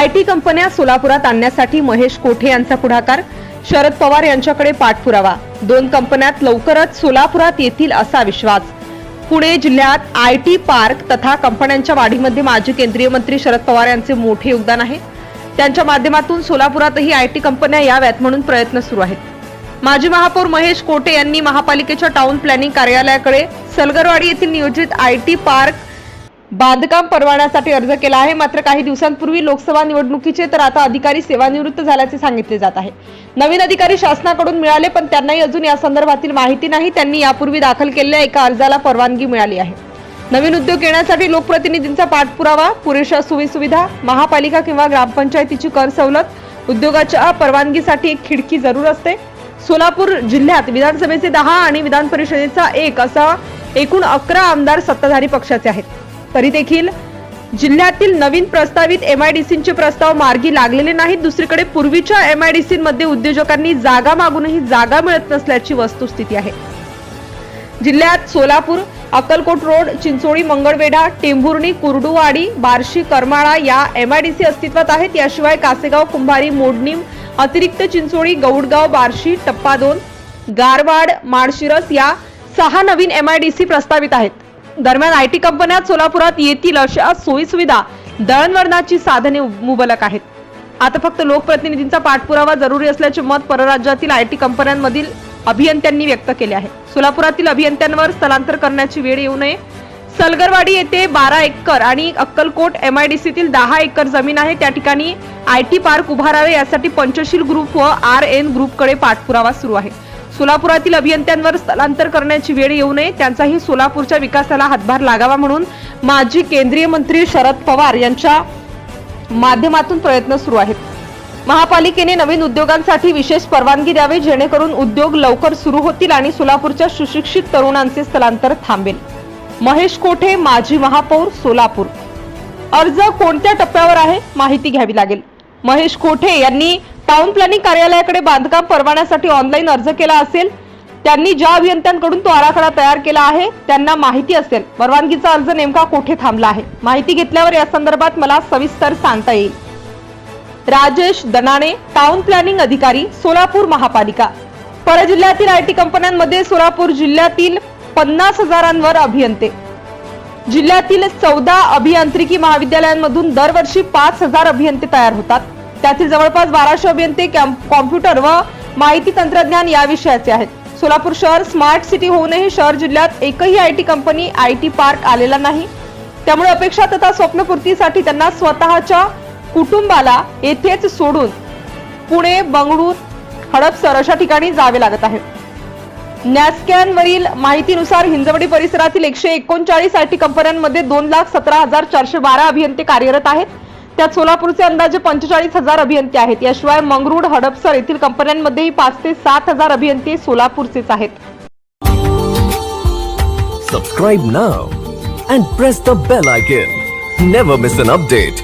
IT कंपन्या सोलापुरात आणण्यासाठी महेश कोठे यांचा पुढाकार शरद पवार यांच्याकडे पाठपुरावा. दोन कंपन्यात लवकरच सोलापुरात येतील असा विश्वास. पुणे जिल्ह्यात आयटी पार्क तथा कंपन्यांच्या वाढीमध्ये माजी केंद्रीय मंत्री शरद पवार यांचे मोठे योगदान आहे. त्यांच्या माध्यमातून सोलापुरातही आयटी कंपन्या याव्यात म्हणून प्रयत्न सुरू आहेत. माजी महापौर महेश कोटे यांनी महापालिकेच्या टाउन प्लॅनिंग कार्यालयाकडे सलगरवाडी येथील नियोजित आय टी पार्क बांधकाम परवान्यासाठी अर्ज केला आहे. मात्र काही दिवसांपूर्वी लोकसभा निवडणुकीचे तर आता अधिकारी सेवानिवृत्त झाल्याचे सांगितले जात आहे. नवीन अधिकारी शासनाकडून मिळाले पण त्यांनाही अजून या संदर्भातील माहिती नाही. त्यांनी यापूर्वी दाखल केलेल्या एका अर्जाला परवानगी मिळाली आहे. नवीन उद्योग येण्यासाठी लोकप्रतिनिधींचा पाठपुरावा पुरेशा सुविसुविधा महापालिका किंवा ग्रामपंचायतीची कर सवलत उद्योगाच्या परवानगीसाठी एक खिडकी जरूर असते. सोलापूर जिल्ह्यात विधानसभेचे दहा आणि विधान परिषदेचा एक असा एकूण अकरा आमदार सत्ताधारी पक्षाचे आहेत. तरी देखील जिल्ह्यातील नवीन प्रस्तावित एमआयडीसींचे प्रस्ताव मार्गी लागलेले नाहीत. दुसरीकडे पूर्वीच्या एमआयडीसीमध्ये उद्योजकांनी जागा मागूनही जागा मिळत नसल्याची वस्तुस्थिती आहे. जिल्ह्यात सोलापूर अक्कलकोट रोड चिंचोळी मंगळवेढा टेंभुर्णी कुर्डुवाडी बार्शी करमाळा या एमआयडीसी अस्तित्वात आहेत. याशिवाय कासेगाव कुंभारी मोडणीम अतिरिक्त चिंचोळी गौडगाव बार्शी टप्पा दोन गारवाड माळशिरस या सहा नवीन एमआयडीसी प्रस्तावित आहेत. दरम्यान आय टी कंपन्या सोलापुरात येतील अशा सोयीसुविधा दळणवळणाची साधने मुबलक आहेत. आता फक्त लोकप्रतिनिधींचा पाठपुरावा जरुरी असल्याचे मत परराज्यातील आय टी कंपन्यांमधील अभियंत्यांनी व्यक्त केले आहे. सोलापुरातील अभियंत्यांवर स्थलांतर करण्याची वेळ येऊ नये. सलगरवाडी येथे बारा एकर आणि अक्कलकोट एमआयडीसीतील दहा एकर जमीन आहे. त्या ठिकाणी आय टी पार्क उभारावे यासाठी पंचशील ग्रुप व आर एन ग्रुपकडे पाठपुरावा सुरू आहे. सोलापुरातील अभियंत्यांवर स्थलांतर करण्याची वेळ येऊ नये त्यांचाही सोलापूरच्या विकासाला हातभार लागावा म्हणून माजी केंद्रीय मंत्री शरद पवार यांच्या माध्यमातून प्रयत्न सुरू आहेत. महापालिकेने नवीन उद्योगांसाठी विशेष परवानगी द्यावी जेणेकरून उद्योग लवकर सुरू होतील आणि सोलापूरच्या सुशिक्षित तरुणांचे स्थलांतर थांबेल. महेश कोठे माजी महापौर सोलापूर. अर्ज कोणत्या टप्प्यावर आहे माहिती घ्यावी लागेल. महेश कोठे यांनी टाउन प्लॅनिंग कार्यालयाकडे बांधकाम परवान्यासाठी ऑनलाईन अर्ज केला असेल त्यांनी ज्या अभियंत्यांकडून तो आराखडा तयार केला आहे त्यांना माहिती असेल. परवानगीचा अर्ज नेमका कोठे थांबला आहे? माहिती घेतल्यावर या संदर्भात मला सविस्तर सांगता येईल. राजेश दनाणे टाउन प्लॅनिंग अधिकारी सोलापूर महापालिका. परजिल्ह्यातील आय टी कंपन्यांमध्ये सोलापूर जिल्ह्यातील पन्नास हजारांवर अभियंते. जिल्ह्यातील चौदा अभियांत्रिकी महाविद्यालयांमधून दरवर्षी पाच हजार अभियंते तयार होतात. त्यातील जवळपास बाराशे अभियंते कॉम्प्युटर व माहिती तंत्रज्ञान या विषयाचे आहेत. सोलापूर शहर स्मार्ट सिटी होऊनही शहर जिल्ह्यात एकही I T company I T park आलेला नाही. त्यामुळे अपेक्षा तथा स्वप्नपूर्तीसाठी त्यांना स्वतःच्या कुटुंबाला येथेच सोडून पुणे बंगळूर हडपसर अशा ठिकाणी जावे लागत आहे. नॅस्कॅनवरील माहितीनुसार हिंजवडी परिसरातील एकशे एकोणचाळीस आय टी कंपन्यांमध्ये दोन लाख सतरा हजार चारशे बारा अभियंते कार्यरत आहेत. त्यात सोलापूरचे अंदाजे पंचेचाळीस हजार अभियंते आहेत. याशिवाय मंगरूड हडपसर येथील कंपन्यांमध्येही पाच ते सात हजार अभियंते सोलापूरचेच आहेत. Subscribe now and press the bell icon never miss an update